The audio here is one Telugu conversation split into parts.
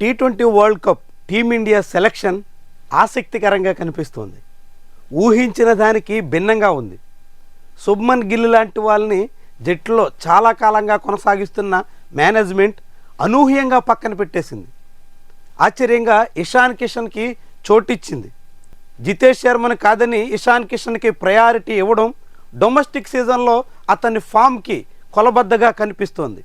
T twenty World Cup team India selection ఆసక్తికరంగా కనిపిస్తోంది. ఊహించిన దానికి భిన్నంగా ఉంది. శుభ్మన్ గిల్ లాంటి వాళ్ళని జట్టులో చాలా కాలంగా కొనసాగిస్తున్న మేనేజ్మెంట్ అనూహ్యంగా పక్కన పెట్టేసింది. ఆశ్చర్యంగా ఇషాన్ కిషన్కి చోటిచ్చింది. జితేష్ శర్మను కాదని ఇషాన్ కిషన్కి ప్రయారిటీ ఇవ్వడం డొమెస్టిక్ సీజన్లో అతని ఫామ్కి కొలబద్దగా కనిపిస్తోంది.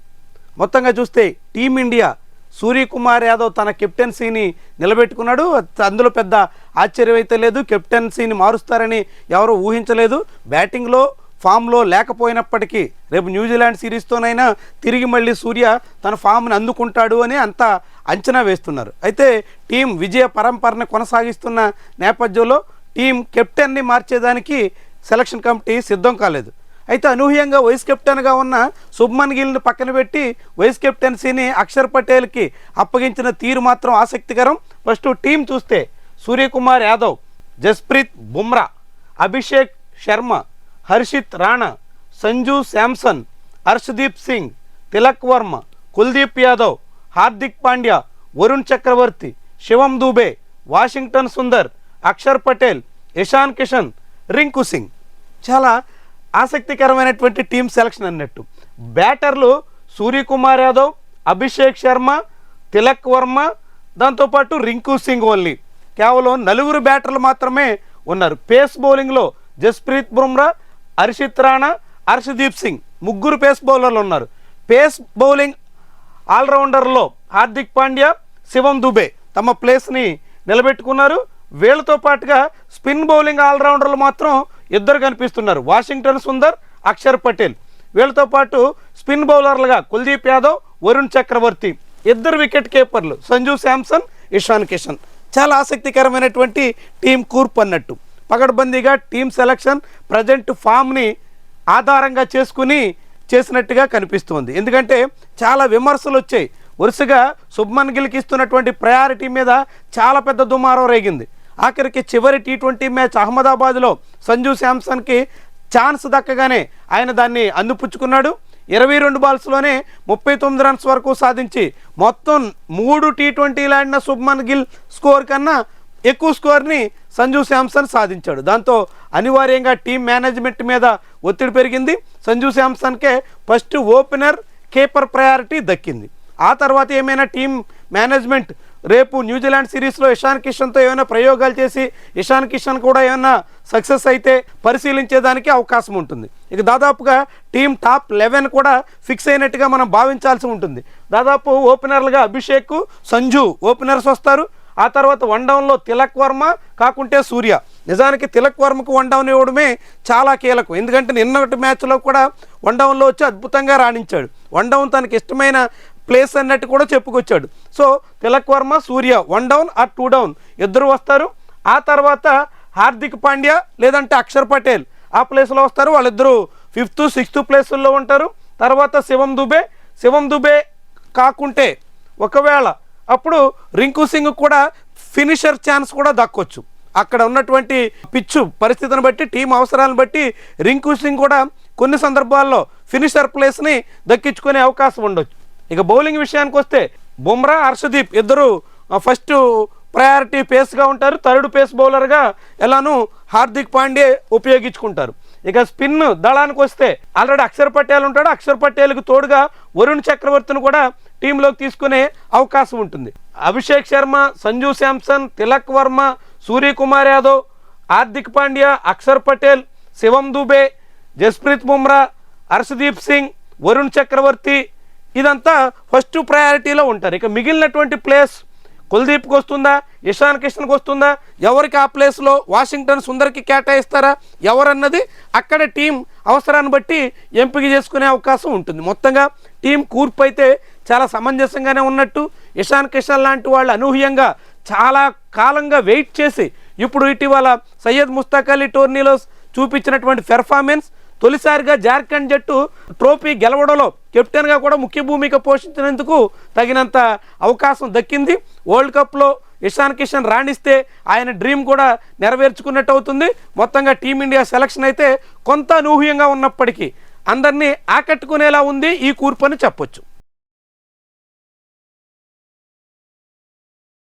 మొత్తంగా చూస్తే టీమిండియా సూర్యకుమార్ యాదవ్ తన కెప్టెన్సీని నిలబెట్టుకున్నాడు. అందులో పెద్ద ఆశ్చర్యం అయితే లేదు. కెప్టెన్సీని మారుస్తారని ఎవరు ఊహించలేదు. బ్యాటింగ్లో ఫామ్లో లేకపోయినప్పటికీ రేపు న్యూజిలాండ్ సిరీస్తోనైనా తిరిగి మళ్ళీ సూర్య తన ఫామ్ని అందుకుంటాడు అని అంతా అంచనా వేస్తున్నారు. అయితే టీం విజయ పరంపరను కొనసాగిస్తున్న నేపథ్యంలో టీం కెప్టెన్ని మార్చేదానికి సెలక్షన్ కమిటీ సిద్ధం కాలేదు. అయితే అనూహ్యంగా వైస్ కెప్టెన్గా ఉన్న శుభ్మన్ గిల్ని పక్కన పెట్టి వైస్ కెప్టెన్సీని అక్షర్ పటేల్కి అప్పగించిన తీరు మాత్రం ఆసక్తికరం. ఫస్ట్ టీం చూస్తే సూర్యకుమార్ యాదవ్ జస్ప్రీత్ బుమ్రా అభిషేక్ శర్మ హర్షిత్ రాణా సంజు శాంసన్ హర్షదీప్ సింగ్ తిలక్ వర్మ కుల్దీప్ యాదవ్ హార్దిక్ పాండ్యా వరుణ్ చక్రవర్తి శివం దూబే వాషింగ్టన్ సుందర్ అక్షర్ పటేల్ ఇషాన్ కిషన్ రింకు సింగ్. చాలా ఆసక్తికరమైనటువంటి టీం సెలక్షన్ అన్నట్టు. బ్యాటర్లు సూర్యకుమార్ యాదవ్ అభిషేక్ శర్మ తిలక్ వర్మ దాంతోపాటు రింకు సింగ్ ఓన్లీ. కేవలం నలుగురు బ్యాటర్లు మాత్రమే ఉన్నారు. పేస్ బౌలింగ్లో జస్ప్రీత్ బుమ్రా హర్షిత్ రాణా హర్షదీప్ సింగ్ ముగ్గురు పేస్ బౌలర్లు ఉన్నారు. పేస్ బౌలింగ్ ఆల్రౌండర్లో హార్దిక్ పాండ్యా శివం దుబే తమ ప్లేస్ని నిలబెట్టుకున్నారు. వీళ్ళతో పాటుగా స్పిన్ బౌలింగ్ ఆల్రౌండర్లు మాత్రం ఇద్దరు కనిపిస్తున్నారు. వాషింగ్టన్ సుందర్ అక్షర్ పటేల్. వీళ్ళతో పాటు స్పిన్ బౌలర్లుగా కుల్దీప్ యాదవ్ వరుణ్ చక్రవర్తి. ఇద్దరు వికెట్ కీపర్లు సంజు శాంసన్ ఇషాన్ కిషన్. చాలా ఆసక్తికరమైనటువంటి టీం కూర్పు అన్నట్టు. పగడ్బందీగా టీం సెలక్షన్ ప్రజెంట్ ఫామ్ని ఆధారంగా చేసుకుని చేసినట్టుగా కనిపిస్తోంది. ఎందుకంటే చాలా విమర్శలు వచ్చాయి. వరుసగా శుభ్మన్ గిల్కి ఇస్తున్నటువంటి ప్రయారిటీ మీద చాలా పెద్ద దుమారం రేగింది. ఆఖరికి చివరి టీ ట్వంటీ మ్యాచ్ అహ్మదాబాద్లో సంజు శాంసన్కి ఛాన్స్ దక్కగానే ఆయన దాన్ని అందిపుచ్చుకున్నాడు. ఇరవై రెండు బాల్స్లోనే ముప్పై తొమ్మిది రన్స్ వరకు సాధించి మొత్తం మూడు టీ ట్వంటీలు ఆడిన శుభ్మన్ గిల్ స్కోర్ కన్నా ఎక్కువ స్కోర్ని సంజు శాంసన్ సాధించాడు. దాంతో అనివార్యంగా టీం మేనేజ్మెంట్ మీద ఒత్తిడి పెరిగింది. సంజు శాంసన్కే ఫస్ట్ ఓపెనర్ కీపర్ ప్రయారిటీ దక్కింది. ఆ తర్వాత ఏమైనా టీం మేనేజ్మెంట్ రేపు న్యూజిలాండ్ సిరీస్లో ఇషాన్ కిషన్తో ఏమైనా ప్రయోగాలు చేసి ఇషాన్ కిషన్ కూడా ఏమైనా సక్సెస్ అయితే పరిశీలించేదానికి అవకాశం ఉంటుంది. ఇక దాదాపుగా టీం టాప్ లెవెన్ కూడా ఫిక్స్ అయినట్టుగా మనం భావించాల్సి ఉంటుంది. దాదాపు ఓపెనర్లుగా అభిషేక్ సంజు ఓపెనర్స్ వస్తారు. ఆ తర్వాత వన్ డౌన్లో తిలక్ వర్మ కాకుంటే సూర్య. నిజానికి తిలక్ వర్మకు వన్ డౌన్ ఇవ్వడమే చాలా కీలకం. ఎందుకంటే నిన్నటి మ్యాచ్లో కూడా వన్ డౌన్లో వచ్చి అద్భుతంగా రాణించాడు. వన్ డౌన్ తనకి ఇష్టమైన ప్లేస్ అన్నట్టు కూడా చెప్పుకొచ్చాడు. So Tilak Varma Surya one down or two down ఇద్దరు వస్తారు. ఆ తర్వాత హార్దిక్ పాండ్యా లేదంటే అక్షర్ పటేల్ ఆ ప్లేస్లో వస్తారు. వాళ్ళిద్దరూ ఫిఫ్త్ సిక్స్త్ ప్లేసుల్లో ఉంటారు. తర్వాత శివం దుబే. శివం దుబే కాకుంటే ఒకవేళ అప్పుడు రింకు సింగ్ కూడా ఫినిషర్ ఛాన్స్ కూడా దక్కొచ్చు. అక్కడ ఉన్నటువంటి పిచ్చు పరిస్థితిని బట్టి టీం అవసరాలను బట్టి రింకు సింగ్ కూడా కొన్ని సందర్భాల్లో ఫినిషర్ ప్లేస్ని దక్కించుకునే అవకాశం ఉండొచ్చు. ఇక బౌలింగ్ విషయానికి వస్తే బుమ్రా హర్షదీప్ ఇద్దరు ఫస్ట్ ప్రయారిటీ పేస్గా ఉంటారు. థర్డ్ పేస్ బౌలర్గా ఎలానూ హార్దిక్ పాండే ఉపయోగించుకుంటారు. ఇక స్పిన్ దళానికి వస్తే ఆల్రెడీ అక్షర్ పటేల్ ఉంటాడు. అక్షర్ పటేల్కి తోడుగా వరుణ్ చక్రవర్తిని కూడా టీంలోకి తీసుకునే అవకాశం ఉంటుంది. అభిషేక్ శర్మ సంజు శాంసన్ తిలక్ వర్మ సూర్యకుమార్ యాదవ్ హార్దిక్ పాండ్యా అక్షర్ పటేల్ శివం దుబే జస్ప్రీత్ బుమ్రా హర్షదీప్ సింగ్ వరుణ్ చక్రవర్తి ఇదంతా ఫస్ట్ ప్రయారిటీలో ఉంటారు. ఇక మిగిలినటువంటి ప్లేస్ కుల్దీప్కి వస్తుందా? ఇషాన్ కిషన్కి వస్తుందా? ఎవరికి ఆ ప్లేస్లో వాషింగ్టన్ సుందర్కి కేటాయిస్తారా? ఎవరన్నది అక్కడ టీం అవసరాన్ని బట్టి ఎంపిక చేసుకునే అవకాశం ఉంటుంది. మొత్తంగా టీం కూర్పు అయితే చాలా సమంజసంగానే ఉన్నట్టు ఇషాన్ కిషన్ లాంటి వాళ్ళు అనూహ్యంగా చాలా కాలంగా వెయిట్ చేసి ఇప్పుడు ఇటీవల సయ్యద్ ముస్తాక్ అలీ టోర్నీలో చూపించినటువంటి పెర్ఫార్మెన్స్ తొలిసారిగా జార్ఖండ్ జట్టు ట్రోఫీ గెలవడంలో కెప్టెన్గా కూడా ముఖ్య భూమిక పోషించినందుకు తగినంత అవకాశం దక్కింది. వరల్డ్ కప్లో ఇషాన్ కిషన్ రాణిస్తే ఆయన డ్రీమ్ కూడా నెరవేర్చుకున్నట్టు అవుతుంది. మొత్తంగా టీమిండియా సెలక్షన్ అయితే కొంత అనూహ్యంగా ఉన్నప్పటికీ అందరినీ ఆకట్టుకునేలా ఉంది. ఈ కూర్పు అని చెప్పొచ్చు.